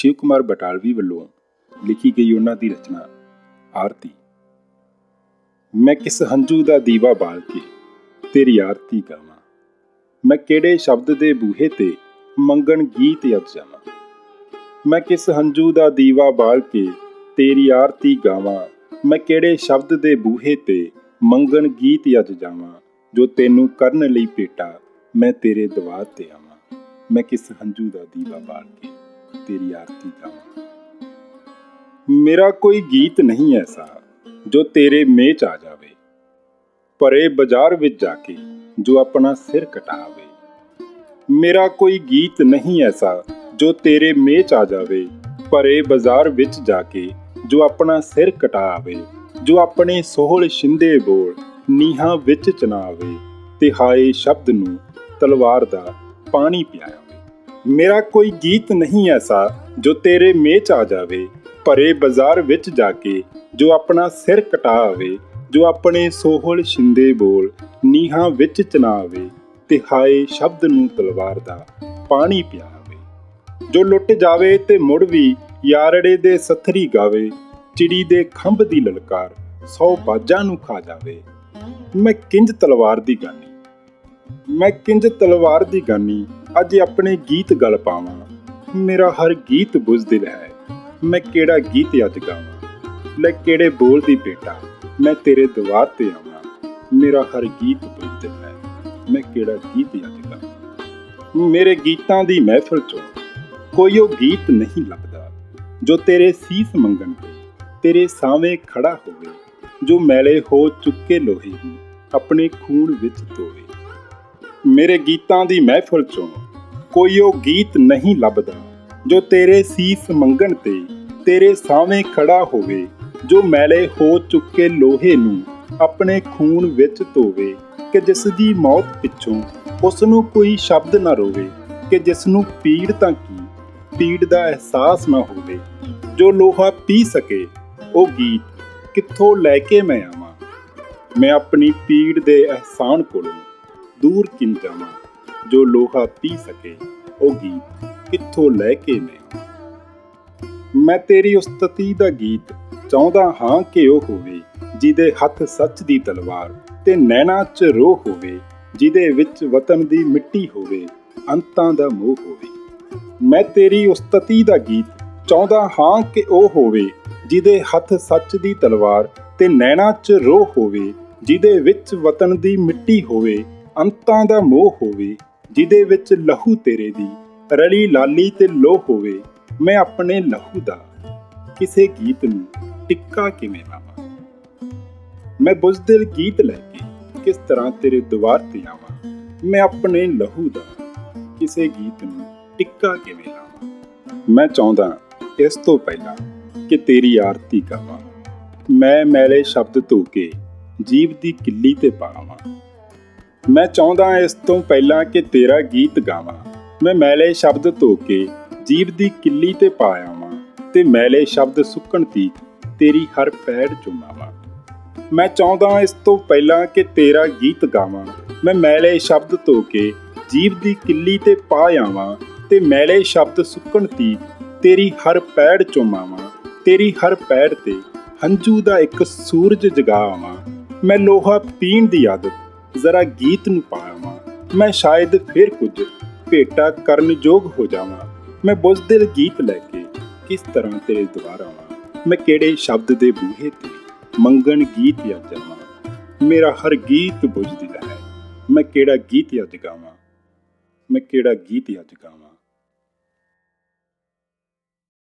ਸ਼ਿਵ ਕੁਮਾਰ ਬਟਾਲਵੀ ਵੱਲੋਂ ਲਿਖੀ ਗਈ ਉਹਨਾਂ ਦੀ ਰਚਨਾ, ਆਰਤੀ। ਮੈਂ ਕਿਸ ਹੰਝੂ ਦਾ ਦੀਵਾ ਬਾਲ ਕੇ ਤੇਰੀ ਆਰਤੀ ਗਾਵਾਂ। ਮੈਂ ਕਿਹੜੇ ਸ਼ਬਦ ਦੇ ਬੂਹੇ ਤੇ ਮੰਗਣ ਗੀਤ ਅੱਜ ਜਾਵਾਂ। ਮੈਂ ਕਿਸ ਹੰਝੂ ਦਾ ਦੀਵਾ ਬਾਲ ਕੇ ਤੇਰੀ ਆਰਤੀ ਗਾਵਾਂ। ਮੈਂ ਕਿਹੜੇ ਸ਼ਬਦ ਦੇ ਬੂਹੇ ਤੇ ਮੰਗਣ ਗੀਤ ਅੱਜ ਜਾਵਾਂ। ਜੋ ਤੈਨੂੰ ਕਰਨ ਲਈ ਪੇਟਾ ਮੈਂ ਤੇਰੇ ਦਵਾਰ ਤੇ ਆਵਾਂ। ਮੈਂ ਕਿਸ ਹੰਝੂ ਦਾ ਦੀਵਾ ਬਾਲ ਕੇ ਤੇਰੀ ਆਰਤੀ ਗਾਵਾਂ ਮੇਰਾ ਕੋਈ ਗੀਤ ਨਹੀਂ ਐਸਾ ਜੋ ਤੇਰੇ ਮੇਚ ਆ ਜਾਵੇ, ਪਰੇ ਬਾਜ਼ਾਰ ਵਿੱਚ ਜਾ ਕੇ ਜੋ ਆਪਣਾ ਸਿਰ ਕਟਾਵੇ। ਮੇਰਾ ਕੋਈ ਗੀਤ ਨਹੀਂ ਐਸਾ ਜੋ ਤੇਰੇ ਮੇਚ ਆ ਜਾਵੇ, ਪਰੇ ਬਾਜ਼ਾਰ ਵਿੱਚ ਜਾ ਕੇ ਜੋ ਆਪਣਾ ਸਿਰ ਕਟਾਵੇ, ਜੋ ਆਪਣੇ ਸੋਹਲ ਸ਼ਿੰਦੇ ਬੋਲ ਨੀਹਾਂ ਵਿੱਚ ਚਨਾਵੇ, ਤੇ ਹਾਏ ਸ਼ਬਦ ਨੂੰ ਤਲਵਾਰ ਦਾ ਪਾਣੀ ਪਿਆਵੇ ਮੇਰਾ ਕੋਈ ਗੀਤ ਨਹੀਂ ਐਸਾ ਜੋ ਤੇਰੇ ਮੇਚ ਆ ਜਾਵੇ, ਭਰੇ ਬਾਜ਼ਾਰ ਵਿੱਚ ਜਾ ਕੇ ਜੋ ਆਪਣਾ ਸਿਰ ਕਟਾ ਕਟਾਵੇ, ਜੋ ਆਪਣੇ ਸੋਹਲ ਛਿੰਦੇ ਬੋਲ ਨੀਹਾਂ ਵਿੱਚ ਚਨਾਵੇ, ਤੇ ਹਾਏ ਸ਼ਬਦ ਨੂੰ ਤਲਵਾਰ ਦਾ ਪਾਣੀ ਪਿਆਵੇ। ਜੋ ਲੁੱਟ ਜਾਵੇ ਤੇ ਮੁੜ ਵੀ ਯਾਰੜੇ ਦੇ ਸਥਰੀ ਗਾਵੇ, ਚਿੜੀ ਦੇ ਖੰਭ ਦੀ ਲਲਕਾਰ ਸੌ ਬਾਜਾਂ ਨੂੰ ਖਾ ਜਾਵੇ। ਮੈਂ ਕਿੰਜ ਤਲਵਾਰ ਦੀ ਗਾਨੀ? ਮੈਂ ਕਿੰਜ ਤਲਵਾਰ ਦੀ ਗਾਨੀ? ਅੱਜ ਆਪਣੇ ਗੀਤ ਗਲ ਪਾਵਾਂ। ਮੇਰਾ ਹਰ ਗੀਤ ਬੁਝਦਿਲ ਹੈ। ਮੈਂ ਕਿਹੜਾ ਗੀਤ ਅੱਜ ਗਾਵਾਂ? ਲੈ ਕਿਹੜੇ ਬੋਲ ਦੀ ਬੇਟਾ ਮੈਂ ਤੇਰੇ ਦਵਾਰ ਤੇ ਆਵਾਂ। ਮੇਰਾ ਹਰ ਗੀਤ ਬੁਝਦਿਲ ਹੈ। ਮੈਂ ਕਿਹੜਾ ਗੀਤ ਅੱਜ ਗਾਵਾਂ? ਮੇਰੇ ਗੀਤਾਂ ਦੀ ਮਹਿਫਲ ਚੋਂ ਕੋਈ ਉਹ ਗੀਤ ਨਹੀਂ ਲੱਭਦਾ, ਜੋ ਤੇਰੇ ਸੀਸ ਮੰਗਣ ਤੇ, ਤੇਰੇ ਸਾਹਵੇਂ ਖੜਾ ਹੋਵੇ, ਜੋ ਮੈਲੇ ਹੋ ਚੁੱਕੇ ਲੋਹੇ ਨੂੰ ਆਪਣੇ ਖੂਨ ਵਿੱਚ ਧੋਵੇ। ਮੇਰੇ ਗੀਤਾਂ ਦੀ ਮਹਿਫਲ ਚੋਂ ਕੋਈ ਉਹ ਗੀਤ ਨਹੀਂ ਲੱਭਦਾ, ਜੋ ਤੇਰੇ ਸੀਸ ਮੰਗਣ ਤੇ, ਤੇਰੇ ਸਾਹਵੇਂ ਖੜਾ ਹੋਵੇ, ਜੋ ਮੈਲੇ ਹੋ ਚੁੱਕੇ ਲੋਹੇ ਨੂੰ ਆਪਣੇ ਖੂਨ ਵਿੱਚ ਧੋਵੇ, ਕਿ ਜਿਸ ਦੀ ਮੌਤ ਪਿੱਛੋਂ ਉਸ ਨੂੰ ਕੋਈ ਸ਼ਬਦ ਨਾ ਰੋਵੇ, ਕਿ ਜਿਸ ਨੂੰ ਪੀੜ ਤਾਂ ਕੀ, ਪੀੜ ਦਾ ਅਹਿਸਾਸ ਨਾ ਹੋਵੇ, ਜੋ ਲੋਹਾ ਪੀ ਸਕੇ, ਉਹ ਗੀਤ ਕਿੱਥੋਂ ਲੈ ਕੇ ਮੈਂ ਆਵਾਂ? ਮੈਂ ਆਪਣੀ ਪੀੜ ਦੇ ਅਹਿਸਾਨ ਕੋਲੋਂ ਦੂਰ ਕਿੰ ਜਾਵਾਂ? ਜੋ ਲੋਹਾ ਪੀ ਸਕੇ, ਉਹ ਗੀਤ ਕਿੱਥੋਂ ਲੈ ਕੇ ਮੈਂ ਮੈਂ ਤੇਰੀ ਉਸਤਤੀ ਦਾ ਗੀਤ ਚਾਹੁੰਦਾ ਹਾਂ ਕਿ ਉਹ ਹੋਵੇ, ਜਿਹਦੇ ਹੱਥ ਸੱਚ ਦੀ ਤਲਵਾਰ ਤੇ ਨੈਣਾ 'ਚ ਰੋਹ ਹੋਵੇ, ਜਿਹਦੇ ਵਿੱਚ ਵਤਨ ਦੀ ਮਿੱਟੀ ਹੋਵੇ, ਅੰਤਾਂ ਦਾ ਮੋਹ ਹੋਵੇ। ਮੈਂ ਤੇਰੀ ਉਸਤਤੀ ਦਾ ਗੀਤ ਚਾਹੁੰਦਾ ਹਾਂ ਕਿ ਉਹ ਹੋਵੇ, ਜਿਹਦੇ ਹੱਥ ਸੱਚ ਦੀ ਤਲਵਾਰ ਤੇ ਨੈਣਾ 'ਚ ਰੋਹ ਹੋਵੇ, ਜਿਹਦੇ ਵਿੱਚ ਵਤਨ ਦੀ ਮਿੱਟੀ ਹੋਵੇ, ਅੰਤਾਂ ਦਾ ਮੋਹ ਹੋਵੇ ਜਿਹਦੇ ਵਿੱਚ ਲਹੂ ਤੇਰੇ ਦੀ, ਰਲੀ ਲਾਲੀ ਤੇ ਲੋਹ ਹੋਵੇ, ਮੈਂ ਆਪਣੇ ਲਹੂ ਦਾ। ਕਿਸੇ ਗੀਤ ਨੂੰ ਟਿੱਕਾ ਕਿਵੇਂ ਲਾਵਾਂ? ਮੈਂ ਬੁਜ਼ਦਿਲ ਗੀਤ ਲੈ ਕੇ ਕਿਸ ਤਰ੍ਹਾਂ ਤੇਰੇ ਦੁਆਰ ਤੇ ਆਵਾਂ? ਮੈਂ ਆਪਣੇ ਲਹੂ ਦਾ ਕਿਸੇ ਗੀਤ ਨੂੰ ਟਿੱਕਾ ਕਿਵੇਂ ਲਾਵਾਂ? ਮੈਂ ਚਾਹੁੰਦਾ ਇਸ ਤੋਂ ਪਹਿਲਾਂ ਕਿ ਤੇਰੀ ਆਰਤੀ ਗਾਵਾਂ। ਮੈਂ ਮੈਲੇ ਸ਼ਬਦ ਧੋ ਕੇ ਜੀਵ ਦੀ ਕਿੱਲੀ ਤੇ ਪਾਵਾਂ। ਮੈਂ ਚਾਹੁੰਦਾ ਇਸ ਤੋਂ ਪਹਿਲਾਂ ਕਿ ਤੇਰਾ ਗੀਤ ਗਾਵਾਂ। ਮੈਂ ਮੈਲੇ ਸ਼ਬਦ ਧੋ ਕੇ ਜੀਵ ਦੀ ਕਿੱਲੀ ਤੇ ਪਾ ਆਵਾਂ ਤੇ ਮੈਲੇ ਸ਼ਬਦ ਸੁੱਕਣ ਤੀਕ ਤੇਰੀ ਹਰ ਪੈੜ ਚੁਮਾਵਾਂ। ਮੈਂ ਚਾਹੁੰਦਾ ਇਸ ਤੋਂ ਪਹਿਲਾਂ ਕਿ ਤੇਰਾ ਗੀਤ ਗਾਵਾਂ। ਮੈਂ ਮੈਲੇ ਸ਼ਬਦ ਧੋ ਕੇ ਜੀਵ ਦੀ ਕਿੱਲੀ ਤੇ ਪਾ ਆਵਾਂ ਤੇ ਮੈਲੇ ਸ਼ਬਦ ਸੁੱਕਣ ਤੀਕ ਤੇਰੀ ਹਰ ਪੈੜ ਚੁਮਾਵਾਂ। ਤੇਰੀ ਹਰ ਪੈੜ ਤੇ ਹੰਝੂ ਦਾ ਇੱਕ ਸੂਰਜ ਜਗਾਵਾਂ ਮੈਂ ਲੋਹਾ ਪੀਣ ਦੀ ਆਦਤ ਜ਼ਰਾ ਗੀਤ ਨੂੰ ਪਾਵਾਂ। ਮੈਂ ਸ਼ਾਇਦ ਫਿਰ ਕੁਝ ਭੇਟਾ ਕਰਨ ਯੋਗ ਹੋ ਜਾਵਾਂ। ਮੈਂ ਬੁਝਦਿਲ ਗੀਤ ਲੈ ਕੇ ਕਿਸ ਤਰ੍ਹਾਂ ਤੇਰੇ ਦੁਆਰ ਆਵਾਂ। ਮੈਂ ਕਿਹੜੇ ਸ਼ਬਦ ਦੇ ਬੂਹੇ ਤੇ ਮੰਗਣ ਗੀਤ ਯਾ ਜਾਵਾਂ। ਮੇਰਾ ਹਰ ਗੀਤ ਬੁਝਦਿਲ ਹੈ। ਮੈਂ ਕਿਹੜਾ ਗੀਤ ਯਾਦ ਗਾਵਾਂ। ਮੈਂ ਕਿਹੜਾ ਗੀਤ ਯਾਦ ਗਾਵਾਂ।